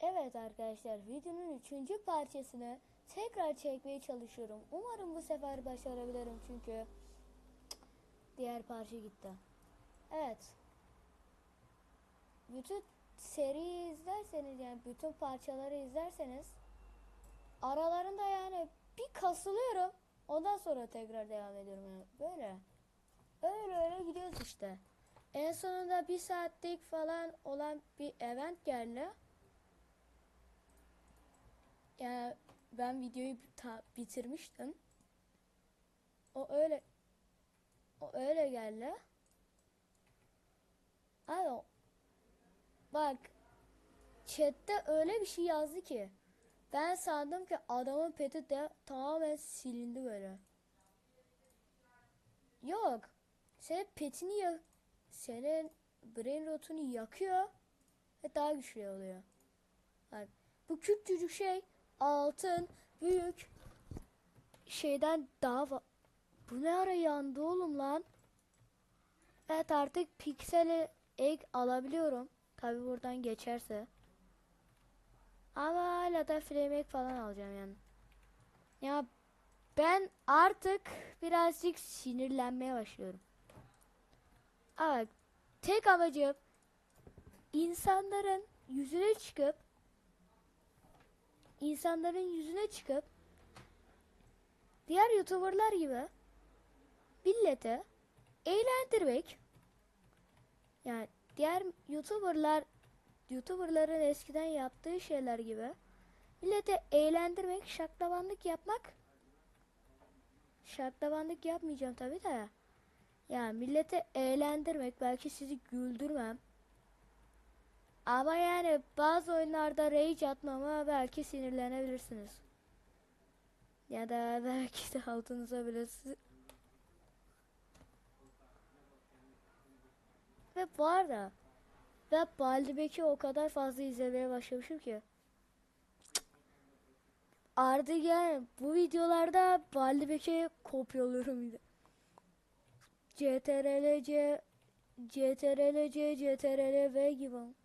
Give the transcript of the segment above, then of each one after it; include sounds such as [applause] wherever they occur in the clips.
Evet arkadaşlar videonun üçüncü parçasını tekrar çekmeye çalışıyorum. Umarım bu sefer başarabilirim çünkü diğer parça gitti. Evet. Bütün seriyi izlerseniz yani bütün parçaları izlerseniz aralarında yani bir kasılıyorum. Ondan sonra tekrar devam ediyorum yani böyle. Öyle öyle gidiyoruz işte. En sonunda bir saatlik falan olan bir event geldi. Yani ben videoyu bitirmiştim. O öyle o öyle geldi. Abi bak chatte öyle bir şey yazdı ki ben sandım ki adamın peti de tamamen silindi böyle. Yok. Senin petini ya senin brain rotunu yakıyor ve daha güçlü oluyor. Bak bu küçücük şey altın büyük şeyden daha fa- bu ne ara yandı oğlum lan? Evet artık pikseli egg alabiliyorum. Tabi buradan geçerse. Ama hala da frame egg falan alacağım yani. Ya ben artık birazcık sinirlenmeye başlıyorum. Evet, tek amacım insanların yüzüne çıkıp insanların yüzüne çıkıp diğer youtuberlar gibi millete eğlendirmek. Yani diğer youtuberlar youtuberların eskiden yaptığı şeyler gibi millete eğlendirmek şaklabanlık yapmak. Şaklabanlık yapmayacağım tabi de. Ya millete eğlendirmek belki sizi güldürmem ama yani bazı oyunlarda rage atmama belki sinirlenebilirsiniz. Ya da [laughs] belki de altınıza bile Ve bu arada ben Baldibek'i o kadar fazla izlemeye başlamışım ki. Artık yani bu videolarda Baldibek'i kopyalıyorum bir de. CTRL-C CTRL-C CTRL-V gibi.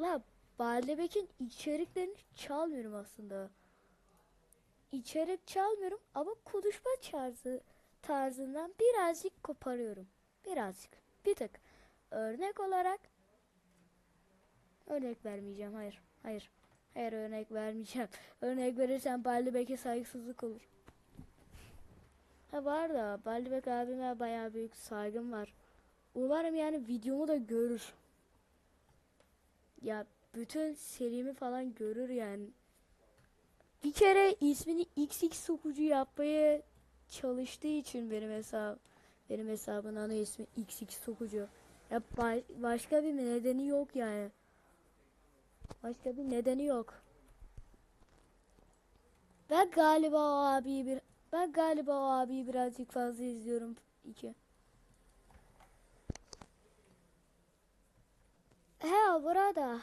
La Baldebek'in içeriklerini çalmıyorum aslında. İçerik çalmıyorum ama konuşma tarzı tarzından birazcık koparıyorum. Birazcık. Bir tık. Örnek olarak örnek vermeyeceğim. Hayır. Hayır. Hayır örnek vermeyeceğim. [laughs] Örnek verirsem Baldebek'e saygısızlık olur. Ha var da Baldebek abime bayağı büyük saygım var. Umarım yani videomu da görür. Ya bütün serimi falan görür yani. Bir kere ismini XX sokucu yapmaya çalıştığı için benim hesap benim hesabın ana ismi XX sokucu. Ya ba- başka bir nedeni yok yani. Başka bir nedeni yok. Ben galiba o abiyi bir ben galiba o abiyi birazcık fazla izliyorum iki. Burada.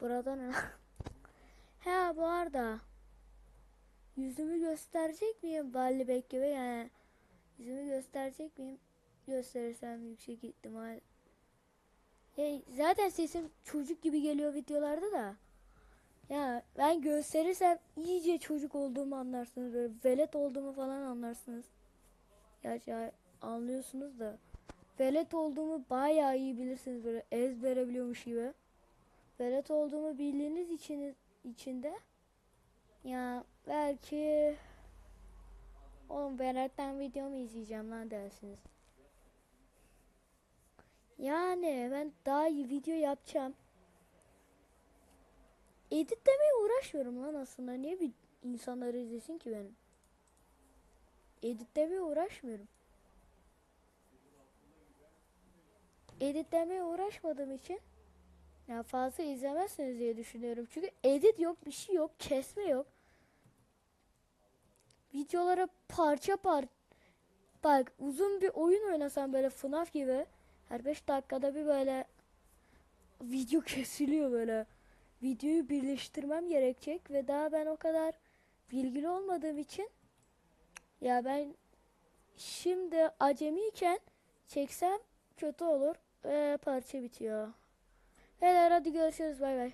Burada ne? [laughs] He bu arada. Yüzümü gösterecek miyim Ballibek gibi yani. Yüzümü gösterecek miyim? Gösterirsem yüksek ihtimal. Hey, zaten sesim çocuk gibi geliyor videolarda da. Ya ben gösterirsem iyice çocuk olduğumu anlarsınız. Böyle velet olduğumu falan anlarsınız. Gerçi anlıyorsunuz da. Velet olduğumu bayağı iyi bilirsiniz böyle ezbere biliyormuş gibi. Velet olduğumu bildiğiniz için içinde ya belki oğlum Velet'ten video mu izleyeceğim lan dersiniz. Yani ben daha iyi video yapacağım. Editlemeye uğraşmıyorum lan aslında. Niye bir insanlar izlesin ki benim? Editlemeye uğraşmıyorum. Editlemeye uğraşmadığım için ya fazla izlemezsiniz diye düşünüyorum. Çünkü edit yok, bir şey yok, kesme yok. Videolara parça par bak uzun bir oyun oynasam böyle FNAF gibi her 5 dakikada bir böyle video [laughs] kesiliyor böyle. Videoyu birleştirmem gerekecek ve daha ben o kadar bilgili olmadığım için ya ben şimdi acemiyken çeksem kötü olur. Ve parça bitiyor. Beyler hadi görüşürüz bay bay.